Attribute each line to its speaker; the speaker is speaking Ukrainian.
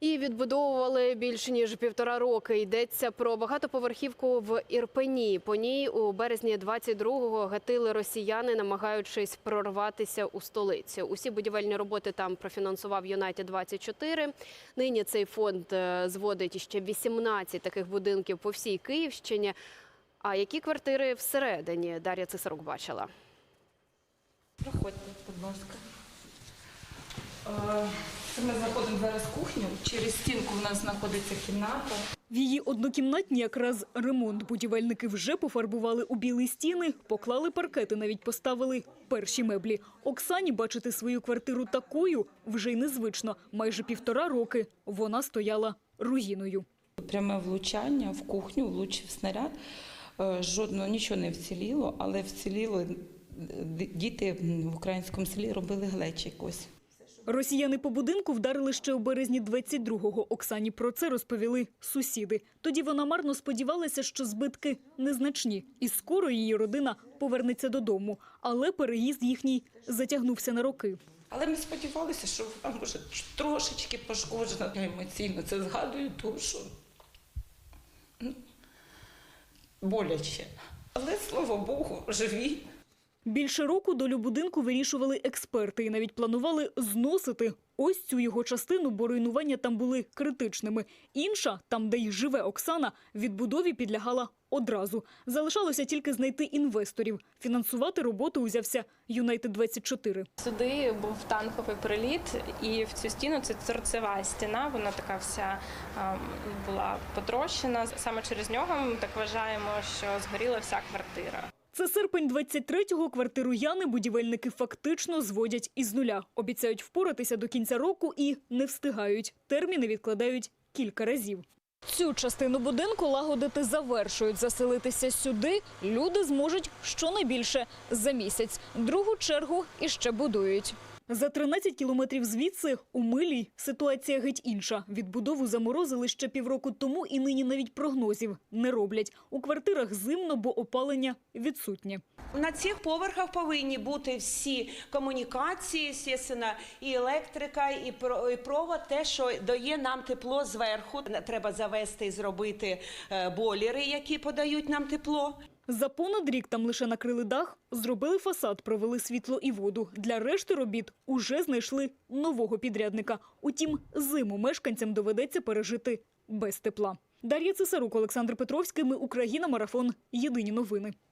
Speaker 1: І відбудовували більше ніж півтора роки. Йдеться про багатоповерхівку в Ірпені. По ній у березні 22-го гатили росіяни, намагаючись прорватися у столицю. Усі будівельні роботи там профінансував Юнайтед 24 Нині цей фонд е, зводить ще 18 таких будинків по всій Київщині. А які квартири всередині Дар'я Цисарук бачила?
Speaker 2: Проходьте, будь ласка. Це ми заходимо зараз в кухню. Через стінку у нас знаходиться кімната.
Speaker 3: В її однокімнатні якраз ремонт. Будівельники вже пофарбували у білі стіни, поклали паркети, навіть поставили перші меблі. Оксані бачити свою квартиру такою вже й незвично. Майже півтора роки вона стояла руїною.
Speaker 2: Пряме влучання в кухню, влучив снаряд. Е, Жодного нічого не вціліло, але вціліло е, діти в українському селі робили глечик ось.
Speaker 3: Росіяни по будинку вдарили ще у березні 22-го. Оксані про це розповіли сусіди. Тоді вона марно сподівалася, що збитки незначні, і скоро її родина повернеться додому. Але переїзд їхній затягнувся на роки.
Speaker 2: Але ми сподівалися, що вона може трошечки пошкоджена. Я емоційно це згадую, тому що ну, боляче. Але слава Богу, живі.
Speaker 3: Більше року долю будинку вирішували експерти і навіть планували зносити ось цю його частину, бо руйнування там були критичними. Інша, там, де й живе Оксана, відбудові підлягала одразу. Залишалося тільки знайти інвесторів. Фінансувати роботу узявся Юнайтед 24
Speaker 4: Сюди був танковий приліт, і в цю стіну це торцева стіна. Вона така вся ем, була потрощена. Саме через нього ми так вважаємо, що згоріла вся квартира.
Speaker 3: Це серпень 23-го. Квартиру Яни будівельники фактично зводять із нуля. Обіцяють впоратися до кінця року і не встигають. Терміни відкладають кілька разів. Цю частину будинку лагодити завершують. Заселитися сюди люди зможуть щонайбільше за місяць. Другу чергу іще будують. За 13 кілометрів звідси у Милій ситуація геть інша. Відбудову заморозили ще півроку тому і нині навіть прогнозів не роблять. У квартирах зимно, бо опалення відсутнє.
Speaker 5: На цих поверхах повинні бути всі комунікації, звісно, і електрика, і про- провод, те, що дає нам тепло зверху. Треба завести і зробити е, бойлери, які подають нам тепло.
Speaker 3: За понад рік там лише накрили дах, зробили фасад, провели світло і воду. Для решти робіт уже знайшли нового підрядника. Утім, зиму мешканцям доведеться пережити без тепла. Дар'я Цесарук, Олександр Петровський. Ми Україна. Марафон. Єдині новини.